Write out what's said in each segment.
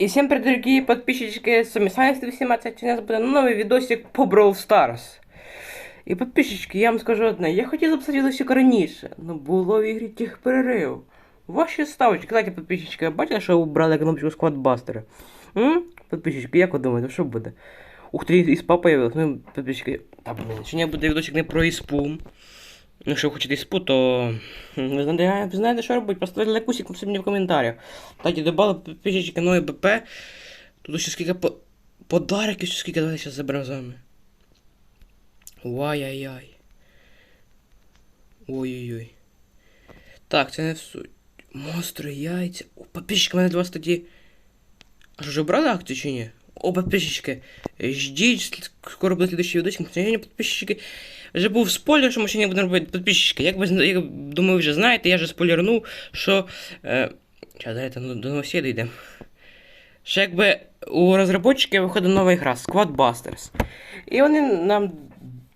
И всем привет, дорогие подписчики, с вами Сайнс 18, у нас буде новий відосик по Brawl Stars. І підписчики, я вам скажу одне, я хотів записати відосик раніше, але було в ігрі тих перерив. Ваші ставочки, кстати, підписчики, бачите, що убрали кнопочку сквадбастера? М? Підписчики, як ви думаєте, що буде? Ух ти, іспа появилась, ну, підписчики, та блин, сьогодні буде відосик не про іспу. Ну, якщо ви хочете іспу, то ви знаєте, знаєте, що робити, поставте лайкусик мені в коментарях. Кстати, добавили підписчики новий БП. Тут ще скільки по... подарків, ще скільки давайте зараз заберемо з вами. Ой-ой-ой. Ой-ой-ой. Так, це не в суть. Монстри, яйця. О, підписчики, мене для вас тоді. А що, вже брали акцію чи ні? О, підписчики, ждіть, скоро буде слідчий відосик. Сьогодні підписчики. Вже був спойлер, що ми сьогодні робити підписчики. Як ви як, думаю, вже знаєте, я вже спойлернув, що. Е, Ча, давайте ну, до новості дійдемо. Що якби у розробників виходить нова гра Squad Busters. І вони нам.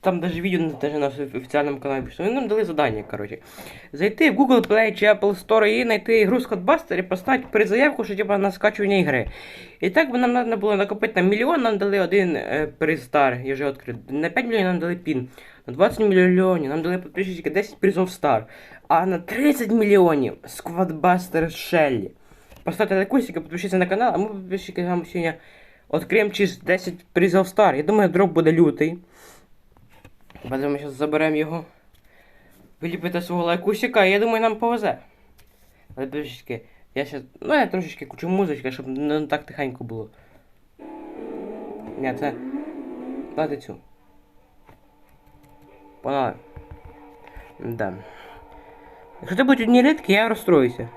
Там даже відео даже на офіційному каналі пішло. Вони нам дали задання, коротше. Зайти в Google Play чи Apple Store і знайти ігру Squad Buster і поставити перезаявку, що типа на скачування ігри. І так би нам треба було накопити на мільйон, нам дали один е, призстар, я вже відкрив. На 5 мільйонів нам дали пін. На 20 мільйонів нам дали підписчики 10 призов стар. А на 30 мільйонів Buster Shelly. Поставте лайкусик, підпишіться на канал, а ми підписчики вам сьогодні відкриємо через 10 призов стар. Я думаю, дроп буде лютий. Потім зараз заберемо його. Виліпите свого лайкусика, і я думаю, нам повезе. Але підписчики, я сейчас. Ну я трошечки кучу музички, щоб не так тихенько було. Ні, це. Дайте цю. Погнали. Да. Якщо це будуть одні рідки, я розстроюся.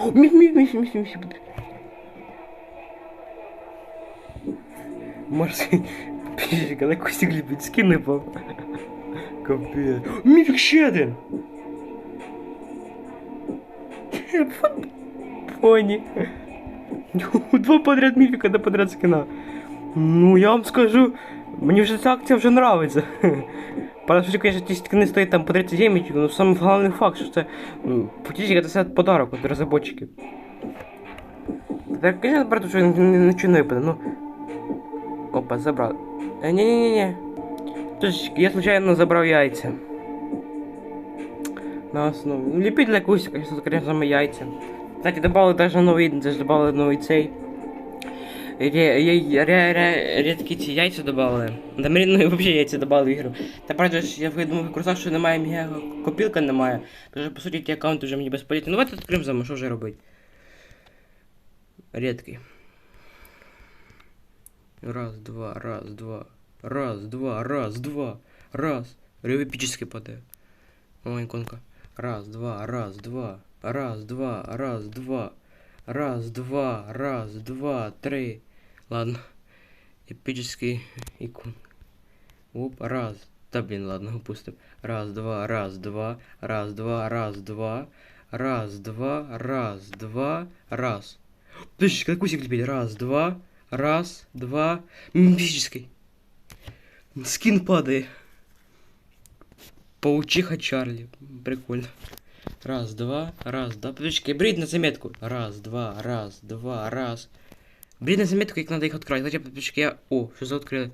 О, мі, мі, мі, мі, мі, мі. Може, підписчик, але Костік любить скини по. Капець. Міфік ще один! Поні. Два подряд міфіка да подряд скина. Ну, я вам скажу, мені вже ця акція вже нравиться. Що, конечно, ті скини стоять там по 30 геймітів, но саме головний факт, що це м, фактично це подарок від розробників. Так, конечно, брат, не випаде, ну. Опа, забрав. Е, ні-ні-ні. Тож, я случайно забрав яйця. На основі. Ну, ліпіть для кусика, конечно, саме яйця. Кстати, добавили даже новий, даже добавили новий цей. Редкі ці яйця добавили. Да, мені, ну, взагалі яйця добавили в ігру. Та правда, ж я думаю, курсах, що немає мега копілка немає. Тож, по суті, ті аккаунти вже мені безполітні. Ну, давайте відкриємо зами, що вже робити. Редкий. Раз, два, раз, два. Раз, два, раз, два. Раз. Рев эпический падает. О, иконка. Раз, два, раз, два. Раз, два, раз, два. Раз, два, раз, два, три. Ладно. Эпический икон. Оп, раз. Да блин, ладно, упустим. Раз, два, раз, два. Раз, два, раз, два. Раз, два, раз, два, раз. Подожди, как кусик теперь? Раз, два. Раз, два. Мифический. Скин падает. Паучиха Чарли. Прикольно. Раз, два, раз, два. Подожди, брить на заметку. Раз, два, раз, два, раз. Брить на заметку, как надо их открыть. Кстати, подписчики, я... О, что за открыли?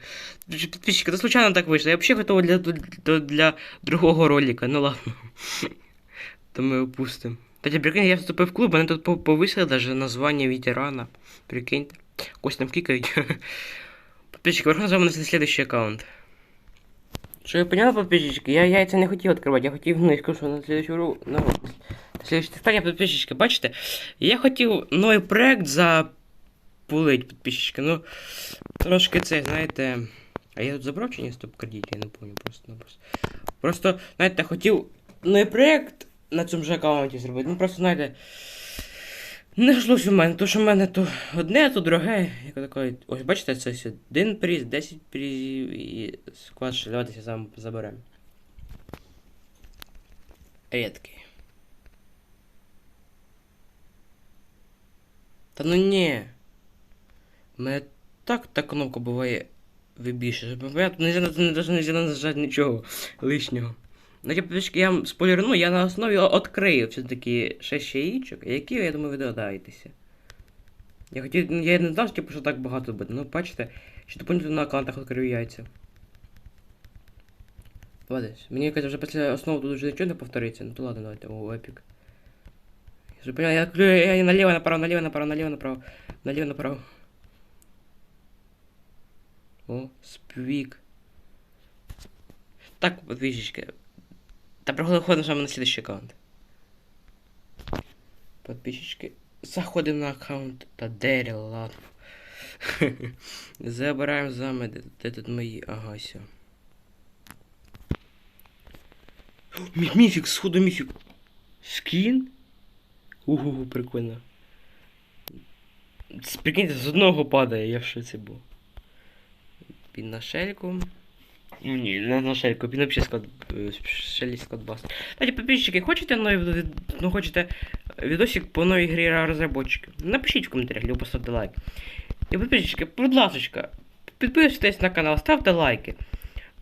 Подписчики, это случайно так вышло. Я вообще готов для, для, для другого ролика. Ну ладно. То мы упустим. Кстати, прикинь, я вступив в клуб, они тут по- повысили даже название ветерана. Прикиньте. Кость там кикають. Подписчики, верхом з вами на следующий аккаунт. Що я поняла, подписчики? Я яйця не хотів відкривати, я хотів, ну, я скажу, що на следующую ру... На... на следующий... Кстати, подписчики, бачите? Я хотів новий проект запулить, подписчики, ну, трошки це, знаєте... А я тут забрав чи ні стоп кредит, я не пам'ятаю просто, ну, просто. Знаєте, хотів новий проект на цьому ж аккаунті зробити, ну, просто, знаєте... Не шлося в мене, то що в мене то одне, а то друге. Як такої. Ось бачите, це ось один приз, 10 призів і склад ще давайте сам заберемо. Рідкий. Та ну ні. Мене так та кнопка буває вибільше. Я тут не можна нажати нічого лишнього. Ну, я, я вам спойлерну, я на основі відкрию все-таки 6 яєчок, які, я думаю, ви догадаєтеся. Я хотів, я не знав, типу, що так багато буде. Ну, бачите, що доповнительно на аккаунтах відкрию яйця. Ладно, мені кажуть, вже після основи тут вже нічого не повториться. Ну то ладно, давайте. О, епік. Я я, я наліво, направо, наліво, направо, наліво, направо, наліво, направо. О, спвік. Так, подписчики. Да проходим с вами на следующий аккаунт. Подписчики. Заходимо на аккаунт та Деріл, ладно. Забираємо з вами, де, тут мої. Ага, все. Мі міфік, сходу міфік. Скін? Угу, прикольно. З- Прикиньте, з одного падає, я в шоці був. Пін на шельку. Ну ні, не на шельку, він взагалі склад, е, шелі складбас. Кстати, подписчики, хочете новий від... ну, хочете відосик по новій грі розробочики? Напишіть в коментарях, або поставте лайк. І подписчики, будь ласка, підписуйтесь на канал, ставте лайки.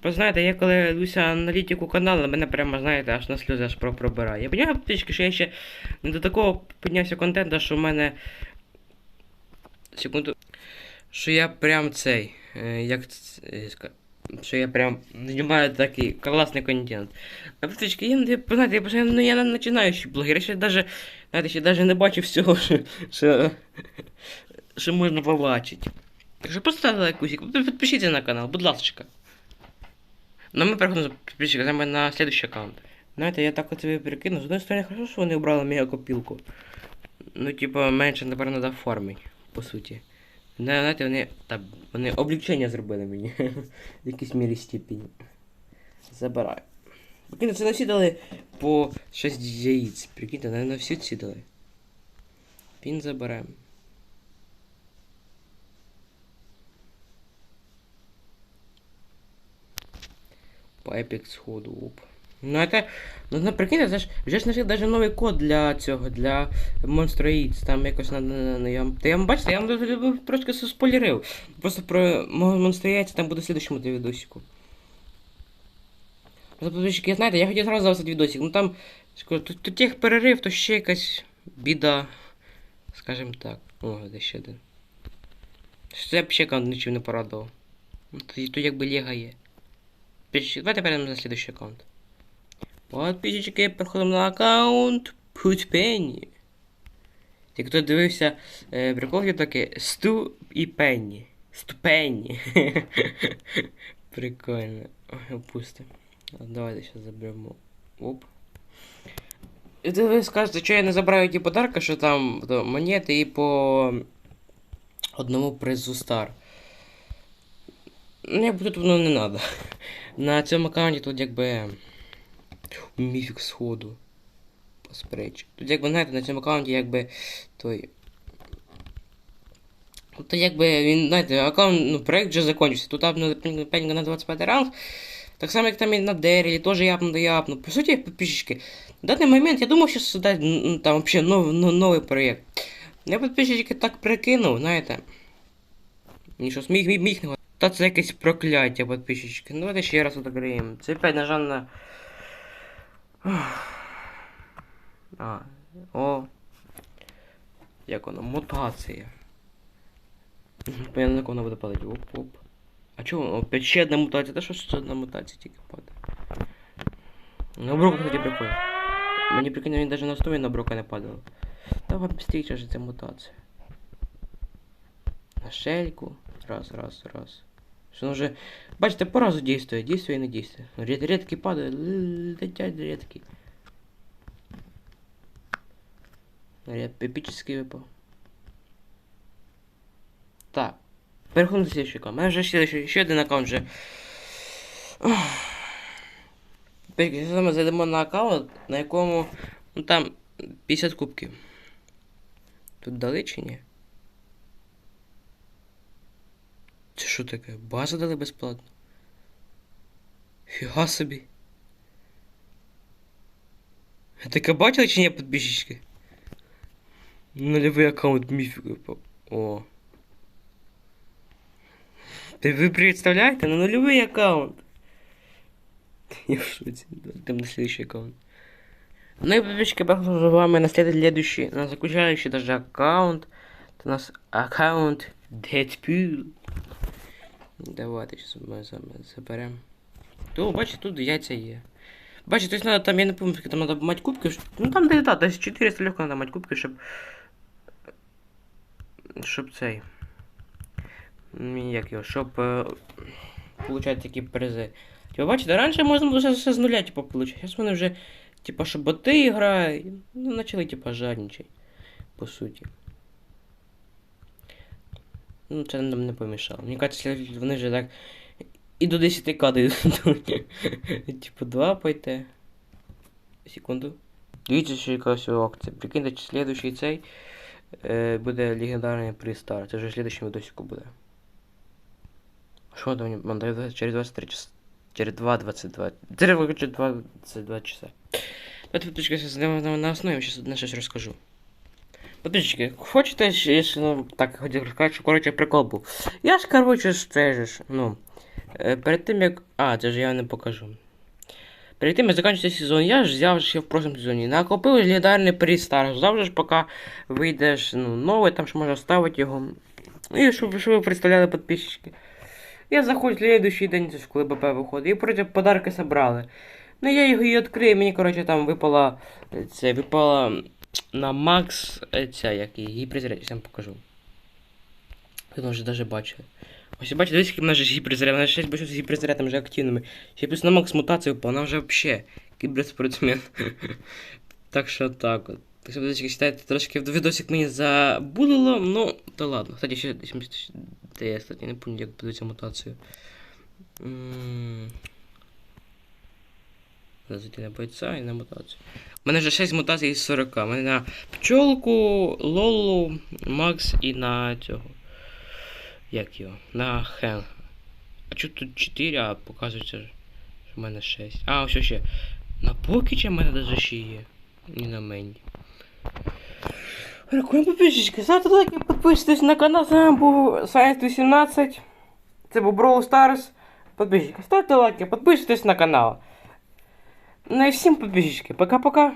Бо знаєте, я коли дивлюся аналітику каналу, мене прямо, знаєте, аж на сльози аж про- пробирає. Я розумію, подписчики, що я ще не до такого піднявся контенту, що в мене. Секунду. Що я прям цей. Е, Як е, що я прям знімаю такий класний контент. А птички, я, знаєте, я, просто- ну, я не починаючий блогер, я ще даже, знаєте, ще даже не бачив всього, що, що, що можна побачити. Так що поставте лайкусик, під- підпишіться на канал, будь ласка. Ну ми переходимо підписчика саме на следующий аккаунт. Знаєте, я так от собі перекинув. З одної сторони, хорошо, що вони обрали мегакопілку. Ну, типа, менше, напевно, треба фармить, по суті. Знаєте, вони, та, вони облегчення зробили мені. В якійсь мірі степені. Забираю. Прикиньте, це на всі дали по 6 яїць. Прикиньте, на, на всі ці дали. Він заберемо. По епік сходу, оп. Ну это, ну на прикиньте, це ж вже ж знайшли навіть новий код для цього, для Monster Eats. Там якось на, на, на я, та я вам бачите, я вам трошки спойлерив. Просто про Monster Eats там буде в слідущому відосику. Подписчики, знаєте, я хотів зразу записати відосик, ну там, скажу, тут, тут тих перерив, то ще якась біда. Скажем так. О, де ще один. Я б ще аккаунт нічим не порадував. Ну, Тут, тут якби лего є. Давайте перейдемо на следующий аккаунт. Подписчики, переходимо на аккаунт Put Penny. Як хто дивився е, прикол є таке Сту і Пенні. Ступенні. Прикольно. Ой, опустим. Давайте сейчас заберемо. Оп. І ви скажете, що я не забираю ті подарки, що там то, монети і по одному призу стар. Ну, якби тут воно не надо. На цьому аккаунті тут якби. Міфік сходу. Поспреч. Тут якби, знаєте, на цьому аккаунті якби той. То якби він, знаєте, аккаунт, ну, проект вже закончився. Тут апну пенька на 25 ранг. Так само, як там і на Деррі, теж япну да япну. По суті, підписчики, в даний момент я думав, що создать ну, там вообще нов, ну, новий проєкт. Я підписчики так прикинув, знаєте. Мені щось міг, міг, міг не. Та це якесь прокляття, підписчики. Ну давайте ще раз отограємо. Це опять нажав на. А, о. Як воно? Мутація. Понятно, як воно буде падати. Оп, оп. А чого? Опять ще одна мутація. Та що це одна мутація тільки падає? На брока, кстати, прикольно. Мені прикольно, він навіть на стові на брока не падало. Давай быстрее же ця мутація. На шельку. Раз, раз, раз. Воно вже... Бачите, по разу дійствує, дійствує і не дійствує. Рід, рідкі падають, л- летять. Ряд епічний випав. Так. Переходимо до аккаунта. У мене вже ще, ще один аккаунт вже. Ми зайдемо на аккаунт, на якому ну там 50 кубків. Тут дали чи ні? Це що таке? Базу дали безплатно? Фіга собі. Таке бачили чи ні підписчики? Нульовий аккаунт міфік випав. О. Ти ви представляєте? На нульовий аккаунт. Я в шоці. Там на следующий аккаунт. Ну и подписчики, поехали за вами на следующий, на заключающий даже аккаунт. Це у нас аккаунт Deadpool. Давайте зараз ми заберемо. То, бачите, тут яйця є. Бачите, тобто надо там, я не скільки там надо мати кубки. щоб- Ну там десь, да, десь 400 легко надо мати кубки, щоб. Щоб цей. Як його, щоб е, получати такі призи. Типа, бачите, раніше можна було все, все з нуля, типа, получати. Зараз вони вже, типа, що боти грають. Ну, почали, типа, жадничать. По суті. Ну, це нам не помішало. Мені кажеться, вони вже так. І до 10 кадів. Типу, два пойте. Секунду. Дивіться, що якась акція. Прикиньте, чи слідуючий цей е, буде легендарний пристар. Це вже в слідуючому відосику буде. Що там мені дає через 23 часа? Через 2.22. Через короче, 22 часа. Давайте, подписчики, на, на, на основі я сейчас одне щось розкажу. Подписчики, хочете, якщо, ну, так хотів розказати, що, коротше, прикол був. Я ж, коротше, це ну, е, перед тим, як... А, це ж я не покажу. Перед тим, як закінчиться сезон, я ж взяв ще в прошлому сезоні. Накопив легендарний пристар. Же ж, поки вийдеш, ну, новий, там, що можна ставити його. І щоб, щоб ви представляли підписчики. Я заходжу в следующий день, це ж коли БП виходить, і проти подарки собрали. Ну я його і відкрив, мені, коротше, там випала. Це випала на Макс е, ця, як її гіперзаряд, я вам покажу. Ви вже навіть бачили. Ось бачите, дивіться, який в нас же гіперзаряд, вона ще бачу з гіперзарядом вже активними. Ще плюс на Макс мутацію випала, вона вже вообще кіберспортсмен. так що так от. Так що, дивіться, читайте, трошки відосик мені забулило, ну, то ладно. Кстати, ще десь де я, кстати, не пам'ятаю, як подивитися мутацію. М. на бойця і на мутацію. У мене вже 6 мутацій з 40. У мене на пчолку, Лолу, Макс і на цього. Як його? На Хен. А чого тут 4, а показується, що в мене 6. А, ось ще. На Покіча в мене навіть ще є. І на Менді. Рекуємо підписчики, ставте лайки, підписуйтесь на канал. З вами був Science 18. Це був Brawl Stars. Подписчики, ставте лайки, підписуйтесь на канал. Ну и всім подписчики, пока-пока.